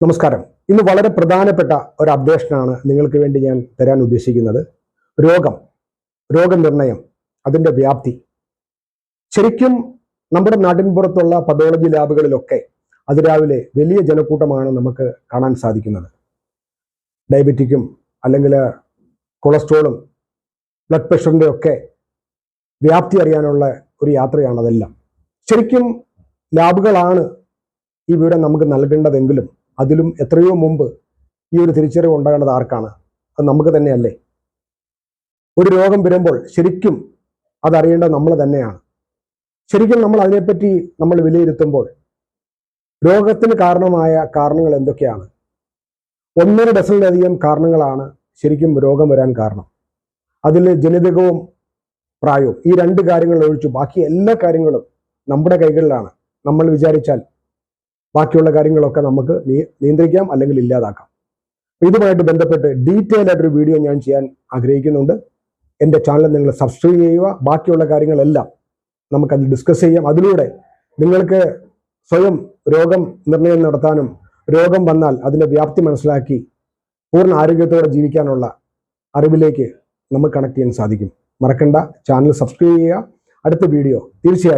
നമസ്കാരം. ഇന്ന് വളരെ പ്രധാനപ്പെട്ട ഒരു അപ്ഡേഷനാണ് നിങ്ങൾക്ക് വേണ്ടി ഞാൻ തരാൻ ഉദ്ദേശിക്കുന്നത്. രോഗം രോഗനിർണയം അതിന്റെ വ്യാപ്തി. ശരിക്കും നമ്മുടെ നാട്ടിൻപുറത്തുള്ള പതോളജി ലാബുകളിലൊക്കെ അതിരാവിലെ വലിയ ജനക്കൂട്ടമാണ് നമുക്ക് കാണാൻ സാധിക്കുന്നത്. ഡയബറ്റിക്കും അല്ലെങ്കിൽ കൊളസ്ട്രോളും ബ്ലഡ് പ്രഷറിന്റെ ഒക്കെ വ്യാപ്തി അറിയാനുള്ള ഒരു യാത്രയാണതെല്ലാം ശരിക്കും ലാബുകളാണ് ഈ വിവരം നമുക്ക് നൽകേണ്ടതെങ്കിലും അതിലും എത്രയോ മുമ്പ് ഈ ഒരു തിരിച്ചറിവ് ഉണ്ടാകേണ്ടത് ആർക്കാണ്? അത് നമുക്ക് തന്നെയല്ലേ? ഒരു രോഗം വരുമ്പോൾ ശരിക്കും അതറിയേണ്ടത് നമ്മൾ തന്നെയാണ്. ശരിക്കും നമ്മൾ അതിനെപ്പറ്റി നമ്മൾ വിലയിരുത്തുമ്പോൾ രോഗത്തിന് കാരണമായ കാരണങ്ങൾ എന്തൊക്കെയാണ്? ഒന്നര ഡസനിലധികം കാരണങ്ങളാണ് ശരിക്കും രോഗം വരാൻ കാരണം. അതിൽ ജനിതകവും പ്രായവും ഈ രണ്ട് കാര്യങ്ങൾ ഒഴിച്ചു ബാക്കി എല്ലാ കാര്യങ്ങളും നമ്മുടെ കൈകളിലാണ്. നമ്മൾ വിചാരിച്ചാൽ ബാക്കിയുള്ള കാര്യങ്ങളൊക്കെ നമുക്ക് നിയന്ത്രിക്കാം അല്ലെങ്കിൽ ഇല്ലാതാക്കാം. ഇതുമായിട്ട് ബന്ധപ്പെട്ട് ഡീറ്റെയിൽ ആയിട്ടൊരു വീഡിയോ ഞാൻ ചെയ്യാൻ ആഗ്രഹിക്കുന്നുണ്ട്. എന്റെ ചാനൽ നിങ്ങൾ സബ്സ്ക്രൈബ് ചെയ്യുക. ബാക്കിയുള്ള കാര്യങ്ങളെല്ലാം നമുക്കത് ഡിസ്കസ് ചെയ്യാം. അതിലൂടെ നിങ്ങൾക്ക് സ്വയം രോഗം നിർണയം നടത്താനും രോഗം വന്നാൽ അതിന്റെ വ്യാപ്തി മനസ്സിലാക്കി പൂർണ ആരോഗ്യത്തോടെ ജീവിക്കാനുള്ള അറിവിലേക്ക് നമുക്ക് കണക്ട് ചെയ്യാൻ സാധിക്കും. മറക്കണ്ട. ചാനൽ സബ്സ്ക്രൈബ് ചെയ്യുക. അടുത്ത വീഡിയോ തീർച്ചയായും